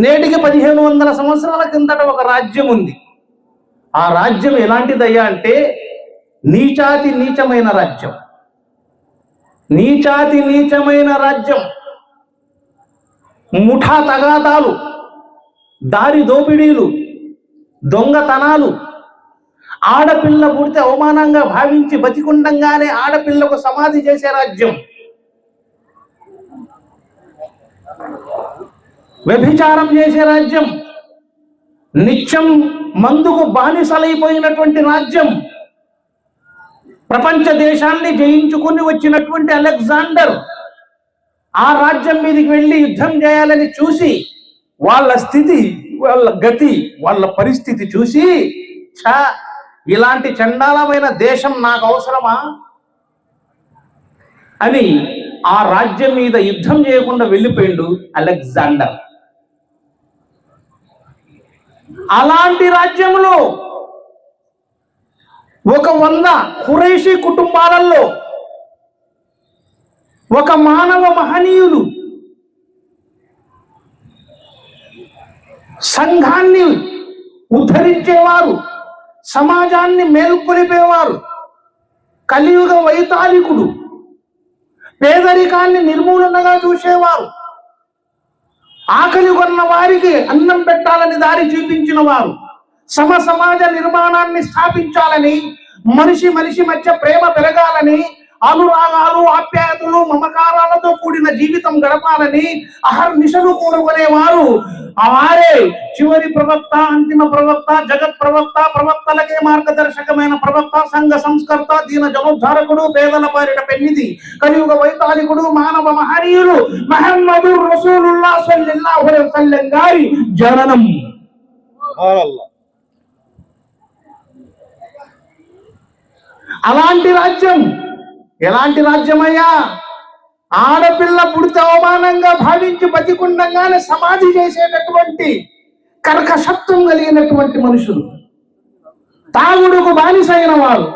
నేటికి పదిహేను వందల సంవత్సరాల కిందట ఒక రాజ్యం ఉంది. ఆ రాజ్యం ఎలాంటిదయ్యా అంటే నీచాతి నీచమైన రాజ్యం. నీచాతి నీచమైన రాజ్యం. ముఠా తగాదాలు దారి దోపిడీలు దొంగతనాలు ఆడపిల్ల పుడితే అవమానంగా భావించి బతికుండంగానే ఆడపిల్లకు సమాధి చేసే రాజ్యం. వ్యభిచారం చేసే రాజ్యం. నిత్యం మందుకు బానిసలైపోయినటువంటి రాజ్యం. ప్రపంచ దేశాన్ని జయించుకుని వచ్చినటువంటి అలెగ్జాండర్ ఆ రాజ్యం మీదకి వెళ్ళి యుద్ధం చేయాలని చూసి వాళ్ళ స్థితి వాళ్ళ గతి వాళ్ళ పరిస్థితి చూసి ఛా ఇలాంటి చండాలమైన దేశం నాకు అవసరమా? అని ఆ రాజ్యం మీద యుద్ధం చేయకుండా వెళ్ళిపోయిండు అలెగ్జాండర్. అలాంటి రాజ్యంలో ఒక వంద ఖురైషీ కుటుంబాలలో ఒక మానవ మహనీయులు సంఘాన్ని ఉద్ధరించేవారు సమాజాన్ని మేల్కొలిపేవారు కలియుగ వైతాళికుడు పేదరికాన్ని నిర్మూలనగా చూసేవారు ఆకలి కొన్న వారికి అన్నం పెట్టాలని దారి చూపించిన వారు. సమ సమాజ నిర్మాణాన్ని స్థాపించాలని మనిషి మనిషి మధ్య ప్రేమ పెరగాలని అనురాగాలు ఆప్యాయతలు మమకారాలతో కూడిన జీవితం గడపాలని అహర్నిశలు కోరుకునేవారు. వారే చివరి ప్రవక్త అంతిమ ప్రవక్త జగత్ ప్రవక్త ప్రవక్తలకే మార్గదర్శకమైన ప్రవక్త సంఘ సంస్కర్త దీన జనోద్ధారకుడు పేదల పారిట పెన్నిది కలియుగ వైతాళికుడు మానవ మహనీయులు మహమ్మదు రసూలుల్లా సల్లల్లాహు అలైహి వసల్లం గారి జననం. అలాంటి రాజ్యం ఎలాంటి రాజ్యమయ్యా? ఆడపిల్ల పుడితే అవమానంగా భావించి బతికుండగానే సమాధి చేసేటటువంటి కర్కశత్వం కలిగినటువంటి మనుషులు. తాగుడుకు బానిసైన వారు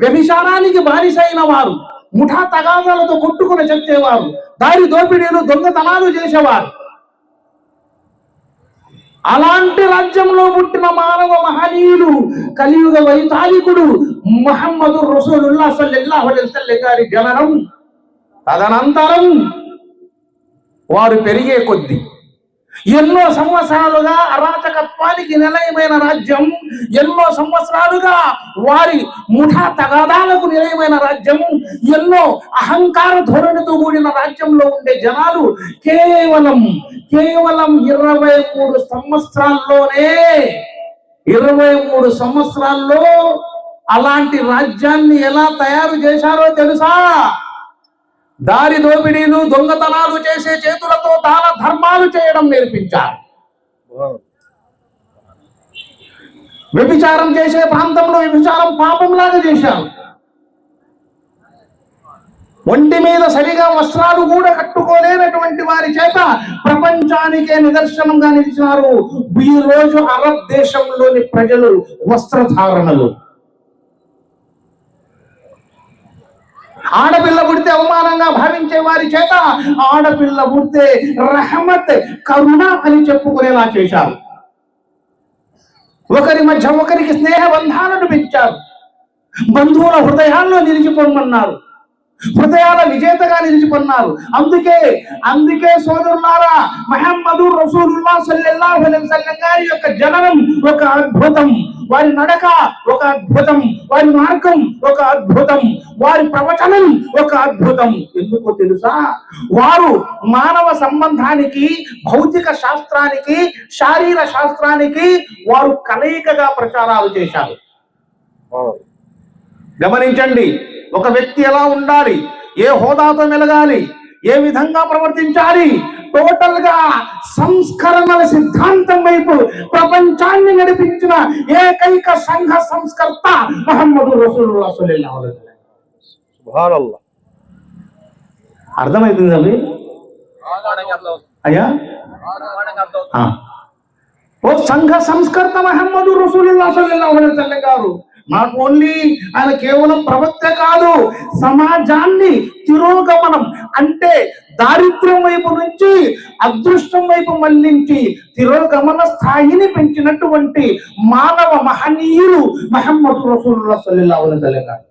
వ్యభిచారానికి బానిసైన వారు ముఠా తగాదాలతో కొట్టుకుని చెప్పేవారు దారి దోపిడీలు దొంగతనాలు చేసేవారు. అలాంటి రాజ్యంలో పుట్టిన మానవ మహనీయుడు కలియుగ వైతాళికుడు మహమ్మదు రసూలుల్లా సల్లల్లాహు అలైహి గారి జననం తదనంతరం వారు పెరిగే కొద్ది ఎన్నో సంవత్సరాలుగా అరాచకత్వానికి నిలయమైన రాజ్యం ఎన్నో సంవత్సరాలుగా వారి ముఠా తగాదాలకు నిలయమైన రాజ్యం ఎన్నో అహంకార ధోరణితో కూడిన రాజ్యంలో ఉండే జనాలు కేవలం కేవలం ఇరవై మూడు సంవత్సరాల్లోనే ఇరవై మూడు సంవత్సరాల్లో అలాంటి రాజ్యాన్ని ఎలా తయారు చేశారో తెలుసా? దారి దోపిడీలు దొంగతనాలు చేసే చేతుల దాన ధర్మాలు చేయడం నేర్పించారు. వ్యభిచారం చేసే ప్రాంతంలో వ్యభిచారం పాపంలాగా చేశారు. ఒంటి మీద సరిగా వస్త్రాలు కూడా కట్టుకోలేనటువంటి వారి చేత ప్రపంచానికే నిదర్శనంగా నిలిచినారు ఈ రోజు అరబ్ దేశంలోని ప్రజలు వస్త్రధారణలు. ఆడపిల్ల పుడితే అవమానంగా భావించే వారి చేత ఆడపిల్ల పుడితే రహమత్ కరుణ అని చెప్పుకునేలా చేశారు. ఒకరి మధ్య ఒకరికి స్నేహ బంధాలను పెంచారు. బంధువుల హృదయాల్లో నిలిచిపోమన్నారు. హృదయాల విజేతగా నిలిచిపోన్నారు అందుకే అందుకే సోదరులారా మహమ్మదు రసూలుల్లా సల్లల్లాహు అలైహి వసల్లం గారి యొక్క జననం ఒక అద్భుతం. వారి నడక ఒక అద్భుతం వారి మార్గం ఒక అద్భుతం వారి ప్రవచనం ఒక అద్భుతం. ఎందుకో తెలుసా? వారు మానవ సంబంధానికి భౌతిక శాస్త్రానికి శారీర శాస్త్రానికి వారు కలయికగా ప్రచారాలు చేశారు. గమనించండి ఒక వ్యక్తి ఎలా ఉండాలి? ఏ హోదాతో మెలగాలి? ఏ విధంగా ప్రవర్తించాలి? టోటల్గా సంస్కరణల సిద్ధాంతం వైపు ప్రపంచాన్ని నడిపించిన ఏకైక సంఘ సంస్కర్త మహమ్మదు వసల్లం. సుబ్హానల్లాహ్ అర్థమవుతుందండి అయ్యా. ఓ సంఘ సంస్కర్త మహమ్మదు అలైహి వసల్లం గారు మాకు ఓన్లీ ఆయన కేవలం ప్రవక్త కాదు సమాజాన్ని తిరోగమనం అంటే దారిద్ర్యం వైపు నుంచి అదృష్టం వైపు మళ్ళించి తిరోగమన స్థాయిని పెంచినటువంటి మానవ మహనీయులు మహమ్మద్ రసూల్లా సల్లిల్లా అలైహి